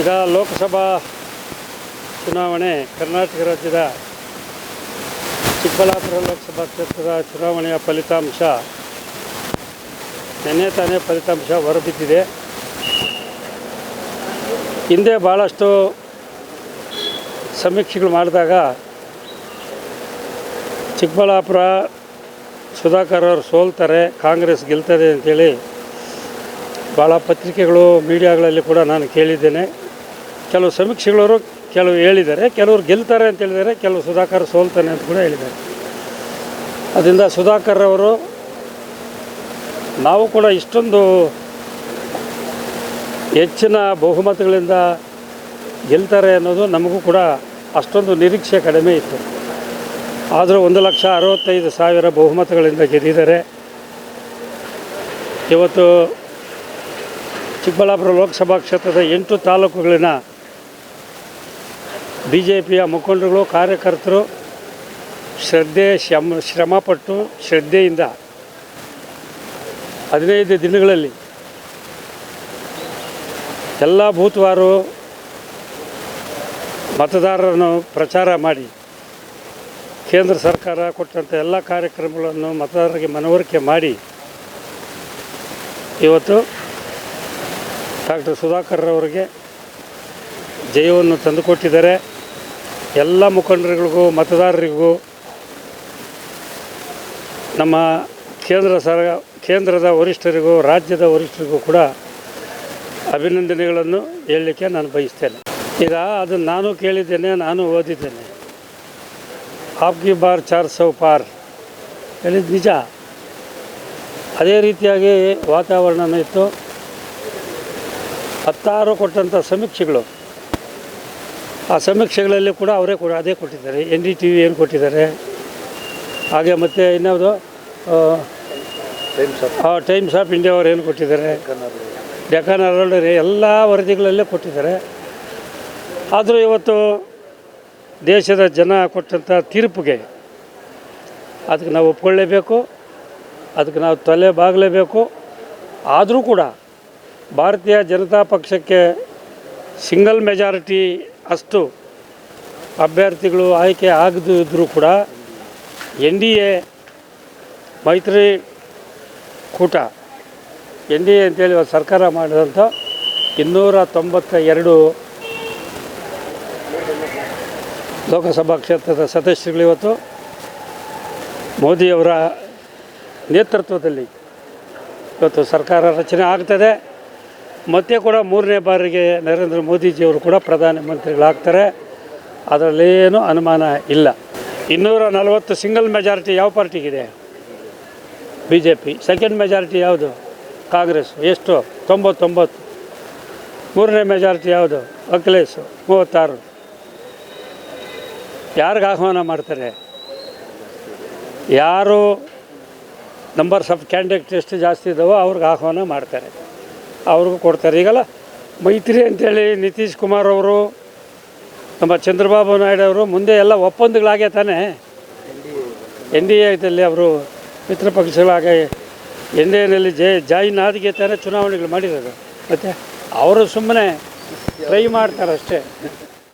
ಈಗ ಲೋಕಸಭಾ ಚುನಾವಣೆ, ಕರ್ನಾಟಕ ರಾಜ್ಯದ ಚಿಕ್ಕಬಳ್ಳಾಪುರ ಲೋಕಸಭಾ ಕ್ಷೇತ್ರದ ಚುನಾವಣೆಯ ಫಲಿತಾಂಶ. ನಿನ್ನೆ ತಾನೇ ಫಲಿತಾಂಶ ಹೊರಬಿದ್ದಿದೆ. ಹಿಂದೆ ಭಾಳಷ್ಟು ಸಮೀಕ್ಷೆಗಳು ಮಾಡಿದಾಗ ಚಿಕ್ಕಬಳ್ಳಾಪುರ ಸುಧಾಕರ್ ಅವರು ಸೋಲ್ತಾರೆ, ಕಾಂಗ್ರೆಸ್ ಗೆಲ್ತದೆ ಅಂತೇಳಿ ಭಾಳ ಪತ್ರಿಕೆಗಳು, ಮೀಡಿಯಾಗಳಲ್ಲಿ ಕೂಡ ನಾನು ಕೇಳಿದ್ದೇನೆ. ಕೆಲವು ಸಮೀಕ್ಷೆಗಳವರು ಕೆಲವು ಹೇಳಿದ್ದಾರೆ, ಕೆಲವರು ಗೆಲ್ತಾರೆ ಅಂತ ಹೇಳಿದ್ದಾರೆ, ಕೆಲವು ಸುಧಾಕರ್ ಸೋಲ್ತಾನೆ ಅಂತ ಕೂಡ ಹೇಳಿದ್ದಾರೆ. ಅದರಿಂದ ಸುಧಾಕರ್ ಅವರು ನಾವು ಕೂಡ ಇಷ್ಟೊಂದು ಹೆಚ್ಚಿನ ಬಹುಮತಗಳಿಂದ ಗೆಲ್ತಾರೆ ಅನ್ನೋದು ನಮಗೂ ಕೂಡ ಅಷ್ಟೊಂದು ನಿರೀಕ್ಷೆ ಕಡಿಮೆ ಇತ್ತು. ಆದರೂ ಒಂದು ಲಕ್ಷ ಅರವತ್ತೈದು ಸಾವಿರ ಬಹುಮತಗಳಿಂದ ಗೆದ್ದಿದ್ದಾರೆ. ಇವತ್ತು ಚಿಕ್ಕಬಳ್ಳಾಪುರ ಲೋಕಸಭಾ ಕ್ಷೇತ್ರದ ಎಂಟು ತಾಲೂಕುಗಳಿನ ಬಿ ಜೆ ಪಿಯ ಮುಖಂಡರುಗಳು, ಕಾರ್ಯಕರ್ತರು ಶ್ರದ್ಧೆ, ಶ್ರಮ, ಶ್ರಮಪಟ್ಟು ಶ್ರದ್ಧೆಯಿಂದ ಹದಿನೈದು ದಿನಗಳಲ್ಲಿ ಎಲ್ಲ ಬೂತ್ವಾರು ಮತದಾರರನ್ನು ಪ್ರಚಾರ ಮಾಡಿ ಕೇಂದ್ರ ಸರ್ಕಾರ ಕೊಟ್ಟಂಥ ಎಲ್ಲ ಕಾರ್ಯಕ್ರಮಗಳನ್ನು ಮತದಾರರಿಗೆ ಮನವರಿಕೆ ಮಾಡಿ ಇವತ್ತು ಡಾಕ್ಟರ್ ಸುಧಾಕರ್ ಅವರಿಗೆ ಜಯವನ್ನು ತಂದುಕೊಟ್ಟಿದ್ದಾರೆ. ಎಲ್ಲ ಮುಖಂಡರುಗಳಿಗೂ, ಮತದಾರರಿಗೂ ನಮ್ಮ ಕೇಂದ್ರ ಸರ, ಕೇಂದ್ರದ ವರಿಷ್ಠರಿಗೂ, ರಾಜ್ಯದ ವರಿಷ್ಠರಿಗೂ ಕೂಡ ಅಭಿನಂದನೆಗಳನ್ನು ಹೇಳಲಿಕ್ಕೆ ನಾನು ಬಯಸ್ತೇನೆ. ಈಗ ಅದನ್ನು ನಾನು ಕೇಳಿದ್ದೇನೆ, ನಾನು ಓದಿದ್ದೇನೆ. ಆಪ್ಗಿ ಬಾರ್ ಚಾರ್ ಸೌ ಪಾರ್ ಹೇಳಿದ್ದು ನಿಜ. ಅದೇ ರೀತಿಯಾಗಿ ವಾತಾವರಣನೂ ಇತ್ತು. ಹತ್ತಾರು ಕೊಟ್ಟಂಥ ಸಮೀಕ್ಷೆಗಳು. ಆ ಸಮೀಕ್ಷೆಗಳಲ್ಲಿ ಕೂಡ ಅವರೇ ಕೂಡ ಅದೇ ಕೊಟ್ಟಿದ್ದಾರೆ. ಎನ್ ಡಿ ಟಿ ವಿ ಏನು ಕೊಟ್ಟಿದ್ದಾರೆ. ಹಾಗೆ ಮತ್ತು ಇನ್ಯಾವುದು ಟೈಮ್ಸ್ ಆಫ್ ಇಂಡಿಯಾ ಅವ್ರು ಏನು ಕೊಟ್ಟಿದ್ದಾರೆ. ಡೆಕ್ಕನ್ ಹರಲ್ಡ್ ಎಲ್ಲ ವರದಿಗಳಲ್ಲೇ ಕೊಟ್ಟಿದ್ದಾರೆ. ಆದರೂ ಇವತ್ತು ದೇಶದ ಜನ ಕೊಟ್ಟಂಥ ತೀರ್ಪಿಗೆ ಅದಕ್ಕೆ ನಾವು ಒಪ್ಕೊಳ್ಳೇಬೇಕು, ಅದಕ್ಕೆ ನಾವು ತಲೆ ಬಾಗಲೇಬೇಕು. ಆದರೂ ಕೂಡ ಭಾರತೀಯ ಜನತಾ ಪಕ್ಷಕ್ಕೆ ಸಿಂಗಲ್ ಮೆಜಾರಿಟಿ ಅಷ್ಟು ಅಭ್ಯರ್ಥಿಗಳು ಆಯ್ಕೆ ಆಗದು ಇದ್ದರೂ ಕೂಡ ಎನ್ ಡಿ ಎ ಮೈತ್ರಿ ಕೂಟ, ಎನ್ ಡಿ ಎ ಅಂತೇಳಿ ಸರ್ಕಾರ ಮಾಡಿದಂಥ ಇನ್ನೂರ ತೊಂಬತ್ತ ಎರಡು ಲೋಕಸಭಾ ಕ್ಷೇತ್ರದ ಸದಸ್ಯರುಗಳು ಇವತ್ತು ಮೋದಿಯವರ ನೇತೃತ್ವದಲ್ಲಿ ಇವತ್ತು ಸರ್ಕಾರ ರಚನೆ ಆಗ್ತದೆ. ಮತ್ತೆ ಕೂಡ ಮೂರನೇ ಬಾರಿಗೆ ನರೇಂದ್ರ ಮೋದಿಜಿಯವರು ಕೂಡ ಪ್ರಧಾನಮಂತ್ರಿಗಳಾಗ್ತಾರೆ ಅದರಲ್ಲೇನು ಅನುಮಾನ ಇಲ್ಲ. ಇನ್ನೂರ ನಲವತ್ತು ಸಿಂಗಲ್ ಮೆಜಾರಿಟಿ ಯಾವ ಪಾರ್ಟಿಗಿದೆ? B J P second majority ಯಾವುದು? ಕಾಂಗ್ರೆಸ್. ಎಷ್ಟು? ತೊಂಬತ್ತೊಂಬತ್ತು. ಮೂರನೇ ಮೆಜಾರಿಟಿ ಯಾವುದು? ಅಖಿಲೇಶ್. ಮೂವತ್ತಾರು. ಯಾರಿಗೆ ಆಹ್ವಾನ ಮಾಡ್ತಾರೆ? ಯಾರು ನಂಬರ್ಸ್ ಆಫ್ ಕ್ಯಾಂಡಿಡೇಟ್ ಎಷ್ಟು ಜಾಸ್ತಿ ಇದ್ದಾವೋ ಅವ್ರಿಗೆ ಆಹ್ವಾನ ಮಾಡ್ತಾರೆ. ಅವ್ರಿಗೂ ಕೊಡ್ತಾರೆ. ಈಗಲ್ಲ ಮೈತ್ರಿ ಅಂತೇಳಿ ನಿತೀಶ್ ಕುಮಾರ್ ಅವರು, ನಮ್ಮ ಚಂದ್ರಬಾಬು ನಾಯ್ಡು ಅವರು ಮುಂದೆ ಎಲ್ಲ ಒಪ್ಪಂದಗಳಾಗೆ ತಾನೇ. ಎನ್ ಡಿ ಎದಲ್ಲಿ ಅವರು ಮಿತ್ರ ಪಕ್ಷಗಳಾಗಿ ಎನ್ ಡಿ ಎನಲ್ಲಿ ಜೈ ಜಾಯಿನ್ ಆದಿಗೆ ತಾನೇ ಚುನಾವಣೆಗಳು ಮಾಡಿರೋದು. ಮತ್ತು ಅವರು ಸುಮ್ಮನೆ ಟ್ರೈ ಮಾಡ್ತಾರೆ ಅಷ್ಟೇ